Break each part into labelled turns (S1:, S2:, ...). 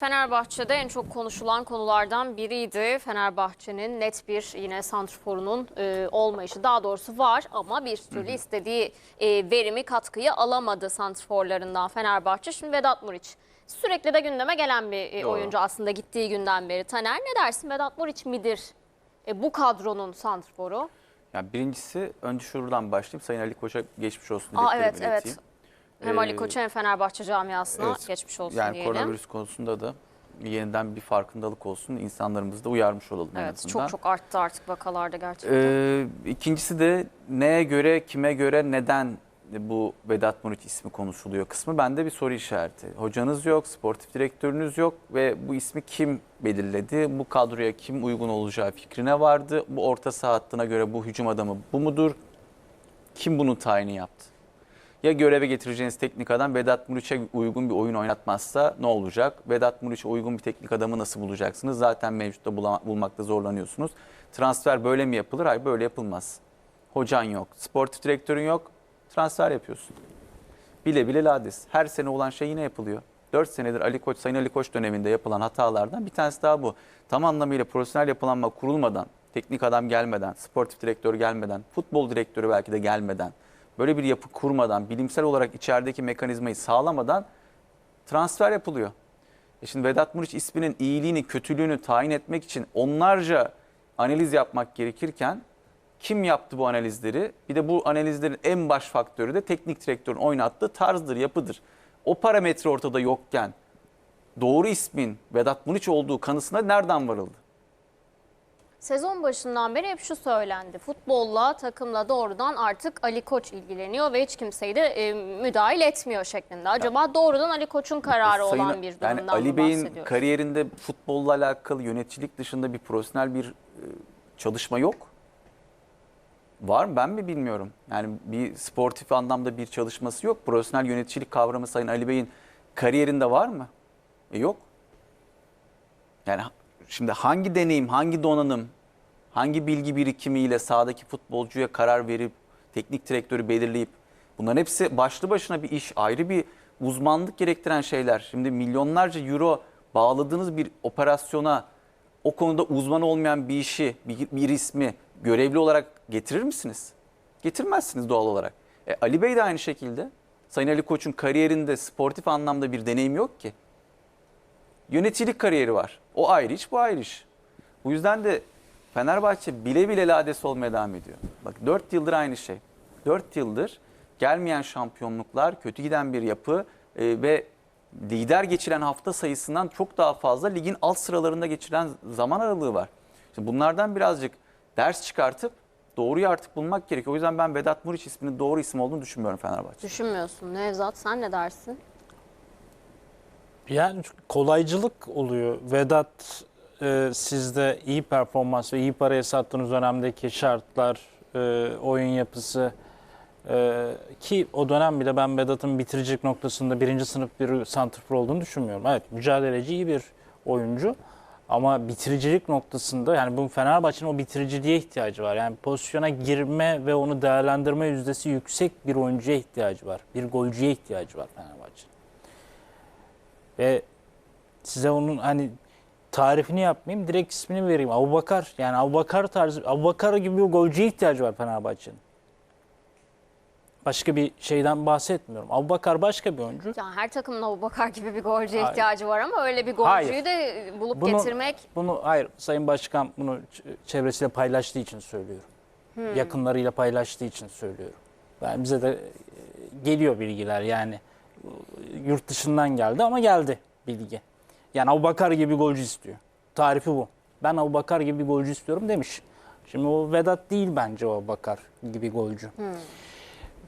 S1: Fenerbahçe'de en çok konuşulan konulardan biriydi. Fenerbahçe'nin net bir yine santrforunun e, olmayışı. Daha doğrusu var ama bir türlü istediği e, verimi katkıyı alamadı santrforlarından Fenerbahçe. Şimdi Vedat Muriç sürekli de gündeme gelen bir e,
S2: Doğru.
S1: oyuncu aslında gittiği günden beri. Taner ne dersin Vedat Muriç midir e, bu kadronun santrforu?
S2: Yani birincisi önce şuradan başlayayım. Sayın Ali Koç'a geçmiş olsun
S1: Aa,
S2: dileklerimi
S1: evet evet.
S2: ileteyim.
S1: Hem Ali
S2: Ee,
S1: Koç'a hem Fenerbahçe camiasına
S2: evet.
S1: geçmiş olsun
S2: Yani
S1: diyelim.
S2: koronavirüs konusunda da yeniden bir farkındalık olsun. İnsanlarımızı da uyarmış olalım en
S1: Evet
S2: azından.
S1: çok çok arttı artık vakalarda gerçekten.
S2: Ee, ikincisi de neye göre, kime göre, neden bu Vedat Muriç ismi konuşuluyor kısmı bende bir soru işareti. Hocanız yok, sportif direktörünüz yok ve bu ismi kim belirledi? Bu kadroya kim uygun olacağı fikrine vardı. Bu orta saha hattına göre bu hücum adamı bu mudur? Kim bunun tayini yaptı? Ya göreve getireceğiniz teknik adam Vedat Muriç'e uygun bir oyun oynatmazsa ne olacak? Vedat Muriç'e uygun bir teknik adamı nasıl bulacaksınız? Zaten mevcutta bulmakta zorlanıyorsunuz. Transfer böyle mi yapılır? Hayır böyle yapılmaz. Hocan yok, sportif direktörün yok. Transfer yapıyorsun. Bile bile lades. Her sene olan şey yine yapılıyor. 4 senedir Ali Koç, Sayın Ali Koç döneminde yapılan hatalardan bir tanesi daha bu. Tam anlamıyla profesyonel yapılanma kurulmadan, teknik adam gelmeden, sportif direktör gelmeden, futbol direktörü belki de gelmeden, böyle bir yapı kurmadan, bilimsel olarak içerideki mekanizmayı sağlamadan transfer yapılıyor. E şimdi Vedat Muriç isminin iyiliğini, kötülüğünü tayin etmek için onlarca analiz yapmak gerekirken kim yaptı bu analizleri? Bir de bu analizlerin en baş faktörü de teknik direktörün oynattığı tarzdır, yapıdır. O parametre ortada yokken doğru ismin Vedat Muriç olduğu kanısına nereden varıldı?
S1: Sezon başından beri hep şu söylendi. Futbolla, takımla doğrudan artık Ali Koç ilgileniyor ve hiç kimseyi de e, müdahil etmiyor şeklinde. Acaba doğrudan Ali Koç'un kararı
S2: Sayın-
S1: olan bir durumdan
S2: yani
S1: mı
S2: Ali Bey'in kariyerinde futbolla alakalı yöneticilik dışında bir profesyonel bir e, çalışma yok. Var mı? Ben mi bilmiyorum. Yani bir sportif anlamda bir çalışması yok. Profesyonel yöneticilik kavramı Sayın Ali Bey'in kariyerinde var mı? E yok. Yani şimdi hangi deneyim, hangi donanım, hangi bilgi birikimiyle sahadaki futbolcuya karar verip teknik direktörü belirleyip bunların hepsi başlı başına bir iş, ayrı bir uzmanlık gerektiren şeyler. Şimdi milyonlarca euro bağladığınız bir operasyona o konuda uzman olmayan bir işi, bir, bir ismi görevli olarak getirir misiniz? Getirmezsiniz doğal olarak. E, Ali Bey de aynı şekilde. Sayın Ali Koç'un kariyerinde sportif anlamda bir deneyim yok ki. Yöneticilik kariyeri var. O ayrı iş, bu ayrı iş. Bu yüzden de Fenerbahçe bile bile lades olmaya devam ediyor. Bak 4 yıldır aynı şey. 4 yıldır gelmeyen şampiyonluklar, kötü giden bir yapı e, ve lider geçiren hafta sayısından çok daha fazla ligin alt sıralarında geçiren zaman aralığı var. Şimdi bunlardan birazcık ders çıkartıp doğruyu artık bulmak gerekiyor. O yüzden ben Vedat Muriç isminin doğru isim olduğunu düşünmüyorum Fenerbahçe.
S1: Düşünmüyorsun. Nevzat sen ne dersin?
S3: Yani kolaycılık oluyor. Vedat e, sizde iyi performans ve iyi paraya sattığınız dönemdeki şartlar, e, oyun yapısı e, ki o dönem bile ben Vedat'ın bitiricilik noktasında birinci sınıf bir santrfor olduğunu düşünmüyorum. Evet mücadeleci iyi bir oyuncu ama bitiricilik noktasında yani bu Fenerbahçe'nin o bitiriciliğe ihtiyacı var. Yani pozisyona girme ve onu değerlendirme yüzdesi yüksek bir oyuncuya ihtiyacı var. Bir golcüye ihtiyacı var Fenerbahçe'nin. Ve size onun hani tarifini yapmayayım, direkt ismini vereyim. Abubakar yani Abubakar tarzı, Abubakar gibi bir golcüye ihtiyacı var Fenerbahçe'nin. Başka bir şeyden bahsetmiyorum. Abubakar başka bir oyuncu.
S1: Yani her takımın Abu Bakar gibi bir golcüye
S3: Hayır.
S1: ihtiyacı var ama öyle bir golcüyü
S3: Hayır.
S1: de bulup
S3: Bunu-
S1: getirmek
S3: Bunu hayır Sayın Başkan bunu çevresiyle paylaştığı için söylüyorum. Yakınlarıyla paylaştığı için söylüyorum. Yani bize de e, geliyor bilgiler yani yurt dışından geldi ama geldi bilgi. Yani Abubakar gibi golcü istiyor. Tarifi bu. Ben Abubakar gibi bir golcü istiyorum demiş. Şimdi o Vedat değil bence o Abubakar gibi golcü.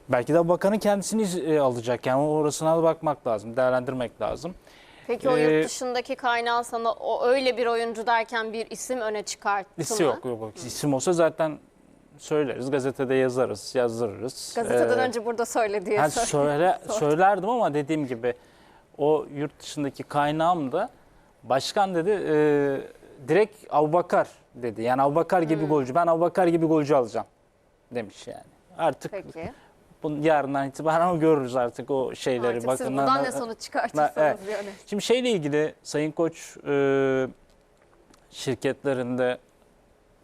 S3: Belki de Abubakar'ın kendisini e, alacak. Yani orasına da bakmak lazım, değerlendirmek lazım.
S1: Peki o
S3: Ee,
S1: yurt dışındaki kaynağın sana o öyle bir oyuncu derken bir isim öne çıkarttı
S3: İsim
S1: mı?
S3: yok, yok. İsim olsa zaten söyleriz. Gazetede yazarız, yazdırırız.
S1: Gazeteden
S3: Ee,
S1: önce burada söyle diye
S3: ha,
S1: söyle.
S3: söyle, söylerdim ama dediğim gibi o yurt dışındaki kaynağım da başkan dedi e, direkt Abubakar dedi. Yani Abubakar
S1: Hmm.
S3: gibi golcü. Ben Abubakar gibi golcü alacağım demiş yani. Artık
S1: Peki.
S3: Bunu yarından itibaren görürüz artık o şeyleri.
S1: Artık siz
S3: Bakın,
S1: buradan
S3: na-
S1: ne sonuç çıkartırsanız
S3: Evet.
S1: yani.
S3: Şimdi şeyle ilgili Sayın Koç e, şirketlerinde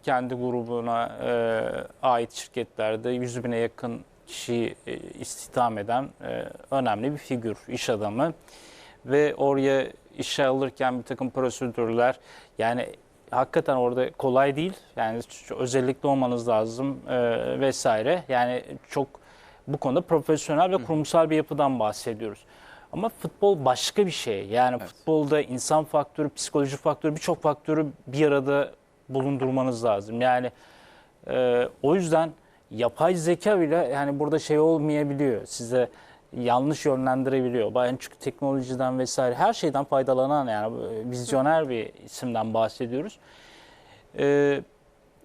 S3: kendi grubuna e, ait şirketlerde 100 bine yakın kişiyi e, istihdam eden e, önemli bir figür, iş adamı. Ve oraya işe alırken bir takım prosedürler yani hakikaten orada kolay değil. Yani özellikle olmanız lazım e, vesaire. Yani çok bu konuda profesyonel ve kurumsal bir yapıdan bahsediyoruz. Ama futbol başka bir şey. Yani futbolda insan faktörü, psikoloji faktörü, birçok faktörü bir arada bulundurmanız lazım. Yani e, o yüzden yapay zeka bile yani burada şey olmayabiliyor. Size yanlış yönlendirebiliyor. Bayan çünkü teknolojiden vesaire her şeyden faydalanan yani e, vizyoner bir isimden bahsediyoruz. E,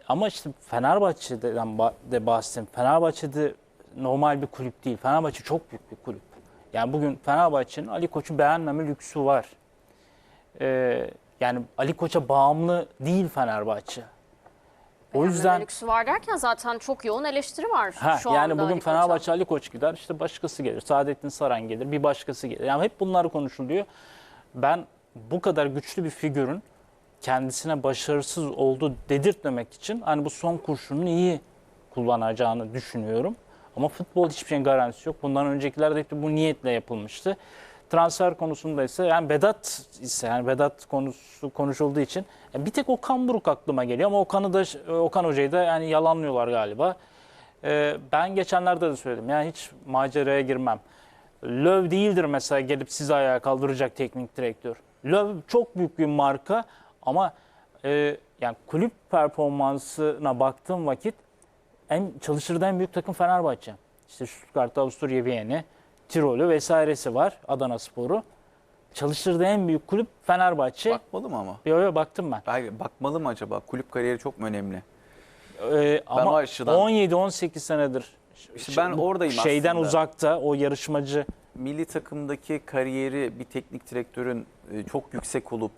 S3: ama işte Fenerbahçe'den ba- de bahsettim. Fenerbahçe'de normal bir kulüp değil. Fenerbahçe çok büyük bir kulüp. Yani bugün Fenerbahçe'nin Ali Koç'u beğenmeme lüksü var. Ee, yani Ali Koç'a bağımlı değil Fenerbahçe. O yüzden
S1: lüksü var derken zaten çok yoğun eleştiri var
S3: ha,
S1: şu
S3: yani
S1: anda
S3: bugün
S1: Ali Koç'a.
S3: Fenerbahçe Ali Koç gider işte başkası gelir. Saadettin Saran gelir bir başkası gelir. Yani hep bunlar konuşuluyor. Ben bu kadar güçlü bir figürün kendisine başarısız oldu dedirtmemek için hani bu son kurşununu iyi kullanacağını düşünüyorum. Ama futbol hiçbir şeyin garantisi yok. Bundan öncekiler de bu niyetle yapılmıştı. Transfer konusunda ise yani Vedat ise yani Vedat konusu konuşulduğu için yani bir tek Okan Buruk aklıma geliyor ama Okan'ı da Okan Hoca'yı da yani yalanlıyorlar galiba. Ee, ben geçenlerde de söyledim. Yani hiç maceraya girmem. Löw değildir mesela gelip sizi ayağa kaldıracak teknik direktör. Löw çok büyük bir marka ama e, yani kulüp performansına baktığım vakit en çalıştırdığı en büyük takım Fenerbahçe. İşte Stuttgart, Avusturya, Viyeni, Tirol'ü vesairesi var. Adana Sporu. Çalıştırdığı en büyük kulüp Fenerbahçe.
S2: Bakmalı mı ama?
S3: Yo, yo, baktım ben.
S2: Hayır, bakmalı mı acaba? Kulüp kariyeri çok mu önemli?
S3: Ee,
S2: o
S3: ama
S2: açıdan-
S3: 17-18 senedir
S2: İşte ben oradayım
S3: şeyden
S2: aslında.
S3: uzakta o yarışmacı
S2: Milli takımdaki kariyeri bir teknik direktörün e, çok yüksek olup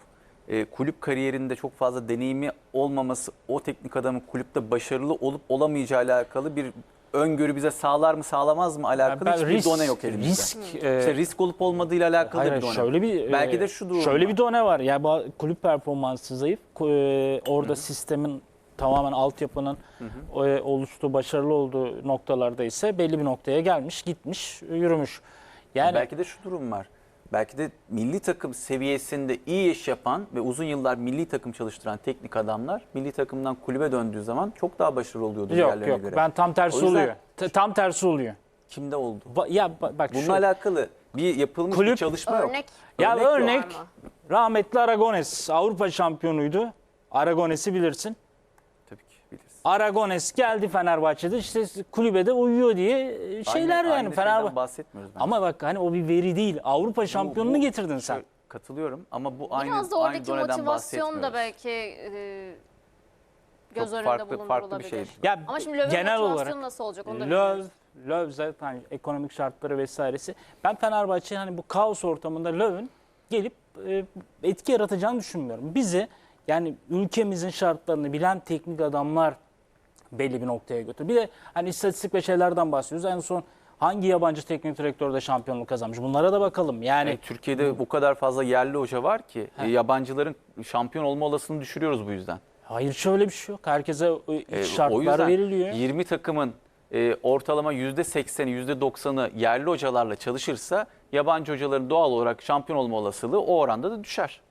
S2: e, kulüp kariyerinde çok fazla deneyimi olmaması o teknik adamın kulüpte başarılı olup olamayacağı alakalı bir öngörü bize sağlar mı sağlamaz mı alakalı
S3: Ben
S2: hiçbir
S3: risk-
S2: done yok elimizde.
S3: Risk, e,
S2: İşte risk olup olmadığıyla alakalı
S3: Hayır,
S2: bir done.
S3: şöyle bir
S2: Belki
S3: e,
S2: de şu durum
S3: Şöyle bir done var. Yani ba- kulüp performansı zayıf. E, orada sistemin tamamen altyapının e, oluştuğu, başarılı olduğu noktalarda ise belli bir noktaya gelmiş, gitmiş, yürümüş. Yani
S2: Belki de şu durum var. Belki de milli takım seviyesinde iyi iş yapan ve uzun yıllar milli takım çalıştıran teknik adamlar milli takımdan kulübe döndüğü zaman çok daha başarılı oluyordu
S3: yok yok.
S2: göre.
S3: Ben tam tersi
S2: yüzden-
S3: oluyor. T- tam tersi oluyor.
S2: Kimde oldu?
S3: Ba- ya ba- bak
S2: Bununla
S3: şu,
S2: alakalı bir yapılmış
S3: Kulüp-
S2: bir çalışma yok.
S1: Örnek
S3: ya
S2: örnek yok.
S3: örnek, rahmetli Aragones Avrupa şampiyonuydu. Aragones'i bilirsin. Aragones geldi Fenerbahçe'de işte kulübede uyuyor diye şeyler
S2: Aynı-
S3: yani
S2: aynı
S3: Fenerbahçe.
S2: bahsetmiyoruz. bence.
S3: Ama bak hani o bir veri değil. Avrupa
S2: Bu-
S3: şampiyonunu
S2: bu-
S3: getirdin sen.
S2: Katılıyorum ama bu aynı
S1: Biraz da
S2: aynı
S1: oradaki
S2: doneden
S1: motivasyon da belki e, göz
S2: Çok
S1: önünde
S2: farklı- farklı bir şey.
S3: Ya
S1: Ama şimdi Löw'ün
S3: genel olarak
S1: nasıl olacak onu da
S3: Löw. Löw zaten ekonomik şartları vesairesi. Ben Fenerbahçe'nin hani bu kaos ortamında Löw'ün gelip e, etki yaratacağını düşünmüyorum. Bizi yani ülkemizin şartlarını bilen teknik adamlar belli bir noktaya götür. Bir de hani istatistik ve şeylerden bahsediyoruz. En son hangi yabancı teknik direktör de şampiyonluk kazanmış? Bunlara da bakalım. Yani
S2: Yani Türkiye'de bu kadar fazla yerli hoca var ki e, yabancıların şampiyon olma olasılığını düşürüyoruz bu yüzden.
S3: hayır şöyle bir şey yok. Herkese e,
S2: E,
S3: şartlar veriliyor.
S2: 20 takımın e, ortalama %80'i %90'ı yerli hocalarla çalışırsa yabancı hocaların doğal olarak şampiyon olma olasılığı o oranda da düşer.